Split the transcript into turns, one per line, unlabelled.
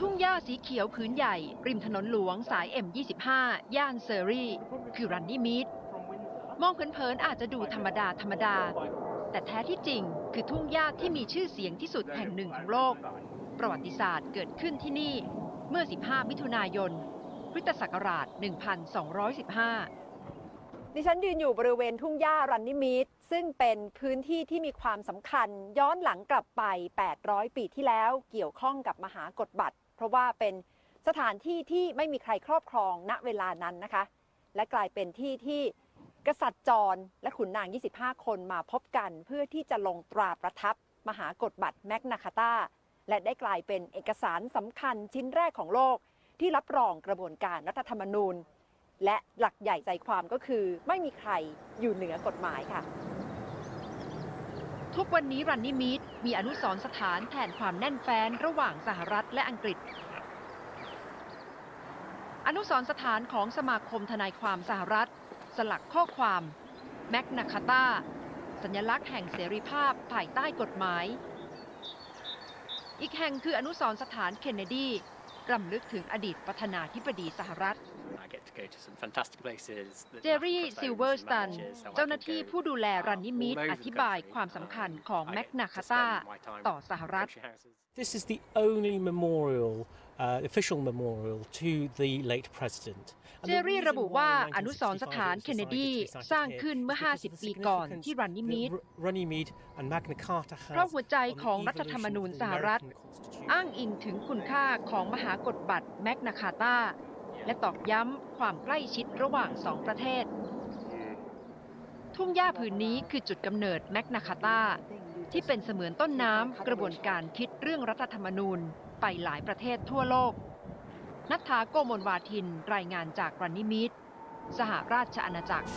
ทุ่งหญ้าสีเขียวผืนใหญ่ ริมถนนหลวงสาย M25 ย่านเซอรี่คือรันนี่มีดมองเผินๆอาจจะดูธรรมดาธรรมดา แต่แท้ที่จริงคือทุ่งหญ้าที่มีชื่อเสียงที่สุดแห่งหนึ่งของโลก ประวัติศาสตร์เกิดขึ้นที่นี่เมื่อ 15 มิถุนายน พุทธศักราช 1215
ดิฉันยืนอยู่บริเวณทุ่งหญ้ารันนิมิต ซึ่งเป็นพื้นที่ที่มีความสำคัญย้อนหลังกลับไป 800 ปีที่แล้วเกี่ยวข้องกับมหากฎบัตร เพราะว่าเป็นสถานที่ที่ไม่มีใครครอบครองณเวลานั้นนะคะ และกลายเป็นที่ที่กษัตริย์จรและขุนนาง 25 คนมาพบกันเพื่อที่จะลงตราประทับมหากฎบัตรแมกนาคาตาและได้กลายเป็นเอกสารสำคัญชิ้นแรกของโลก ที่รับรองกระบวนการรัฐธรรมนูญ และหลักใหญ่ใจความก็คือไม่มีใครอยู่เหนือกฎหมายค่ะ
ทุกวันนี้รันนี่มีดมีอนุสรสถานแทนความแน่นแฟ้นระหว่างสหรัฐและอังกฤษ อนุสรสถานของสมาคมทนายความสหรัฐ สลักข้อความแมกนาคาตาสัญลักษณ์แห่งเสรีภาพภายใต้กฎหมาย อีกแห่งคืออนุสรสถานเคนเนดีรำลึกถึงอดีตประธานาธิบดีสหรัฐ เจอรี่ซิลเวอร์สตัน เจ้าหน้าที่ผู้ดูแลรันนิมิตอธิบายความสำคัญของแมกนาคาตาต่อสหรัฐ
This is the only memorial, uh, official memorial to the late president.
เจอรี่ระบุว่าอนุสรณ์สถานเคนเนดีสร้างขึ้นเมื่อ 50 ปีก่อนที่รันนิมิต
Runnymede and Magna Carta
เพราะหัวใจของรัฐธรรมนูญสหรัฐ อ้างอิงถึงคุณค่าของมหากฎบัตรแมกนาคาตา และตอกย้ำความใกล้ชิดระหว่างสองประเทศ ทุ่งหญ้าผืนนี้คือจุดกำเนิดแมกนาคาตาที่เป็นเสมือนต้นน้ำกระบวนการคิดเรื่องรัฐธรรมนูญไปหลายประเทศทั่วโลก นัทธาโกมลวาทินรายงานจากรันนิมิตสหราชอาณาจักร